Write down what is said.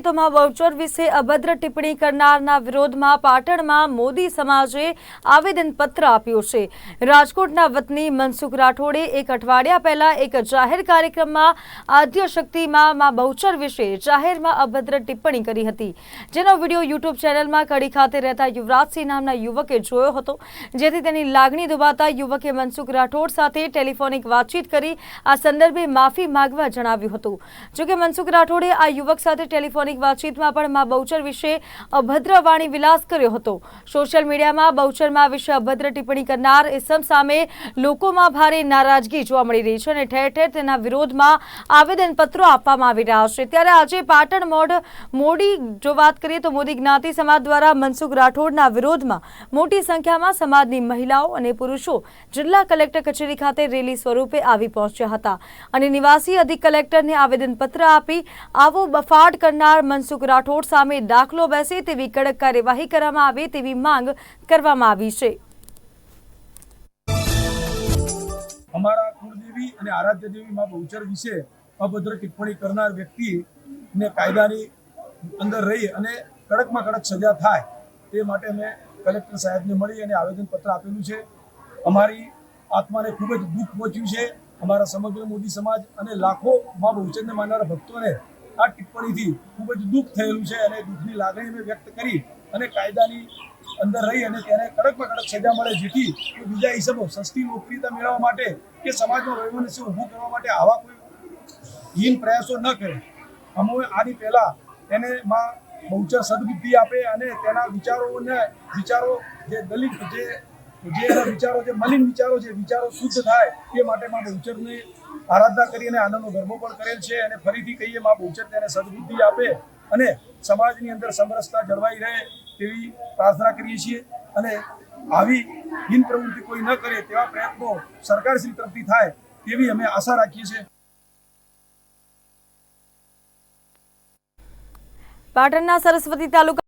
તો વાઉચર વિશે અભદ્ર ટિપ્પણી કરનારના વિરોધમાં પાટણમાં મોદી સમાજે આવેદનપત્ર આપ્યું છે. રાજકોટના વતની મનસુખ રાઠોડે એક અઠવાડિયા પહેલા એક જાહેર કાર્યક્રમમાં આદ્યશક્તિમાં માં બહુચર વિશે જાહેરમાં અભદ્ર ટિપ્પણી કરી હતી. જેનો વીડિયો યુટ્યુબ ચેનલમાં કડી ખાતે રહેતા યુવરાજસિંહ નામના યુવકે જોયો હતો. જેથી તેની લાગણી દુભાતા યુવકે મનસુખ રાઠોડ સાથે ટેલિફોનિક વાતચીત કરી આ સંદર્ભે માફી માંગવા જણાવ્યું હતું. જોકે મનસુખ રાઠોડે આ યુવક સાથે ટેલિફોનિક વાતચીતમાં પણ મા બહુચર વિશે અભદ્ર વાણી વિલાસ કર્યો હતો. સોશિયલ મીડિયામાં બહુચરમાં વિશે અભદ્ર ટિપ્પણી કરનાર ઇસમ સામે લોકોમાં ભારે નારાજગી જોવા મળી રહી છે અને ઠેર ઠેર તેના વિરોધમાં આવેદનપત્રો આપવામાં આવી રહ્યા છે. ત્યારે આજે પાટણ મોડ મોડી જો વાત કરીએ તો મોદી જ્ઞાતિ સમાજ દ્વારા મનસુખ રાઠોડના વિરોધમાં મોટી સંખ્યામાં સમાજની મહિલાઓ અને પુરુષો જિલ્લા કલેક્ટર કચેરી ખાતે રેલી સ્વરૂપે આવી પહોંચ્યા હતા. અને નિવાસી અધિક કલેક્ટરને આવેદનપત્ર આપી આવો બફાટ કરનાર મનસુખ રાઠોડ સામે દાખલો બેસે તેવી કડક કાર્યવાહી કરવામાં આવે તેવી માંગ કરવામાં આવી છે. અમારા કુળદેવી અને આરાધ્ય દેવી માં બહુચર વિશે અભદ્ર ટિપ્પણી કરનાર વ્યક્તિને કાયદાની અંદર રહી અને કડકમાં કડક સજા થાય તે માટે મેં કલેક્ટર સાહેબને મળી અને આવેદનપત્ર આપેલું છે. અમારી આત્માને ખૂબ જ દુઃખ પહોંચ્યું છે. અમારા સમગ્ર મોદી સમાજ અને લાખો માં બહુચરને માનનારા ભક્તોને આ ટિપ્પણીથી ખૂબ જ દુઃખ થયેલું છે અને દુઃખની લાગણી મેં વ્યક્ત કરી અને કાયદાની અંદર રહી અને તેને કડકમાં કડક સજા મળે જેથી બીજા હિસાબો સસ્તી લોકપ્રિયતા મેળવવા માટે કે સમાજમાં વૈમનસ્ય ઊભું કરવા માટે આવા કોઈ હીન પ્રયાસો ન કરે. અમે આની પહેલા એને માં બહુચર સદબુદ્ધિ આપે અને તેના વિચારોને વિચારો જે દલિત જે જે એના વિચારો છે, મલિન વિચારો છે, વિચારો શુદ્ધ થાય, એ માટે માં બહુચરની આરાધના કરી અને આનંદનો ગરબો પણ કરેલ છે અને ફરીથી કહીએ માં બહુચર તેને સદબુદ્ધિ આપે અને સમાજની અંદર સમરસતા જળવાઈ રહે તેવી પ્રાર્થના કરીએ છીએ અને આવી હિન પ્રવૃત્તિ કોઈ ન કરે તેવા પ્રયત્નો સરકારશ્રી તરફથી થાય તેવી અમે આશા રાખીએ છીએ. પાટણના સરસ્વતી તાલુકા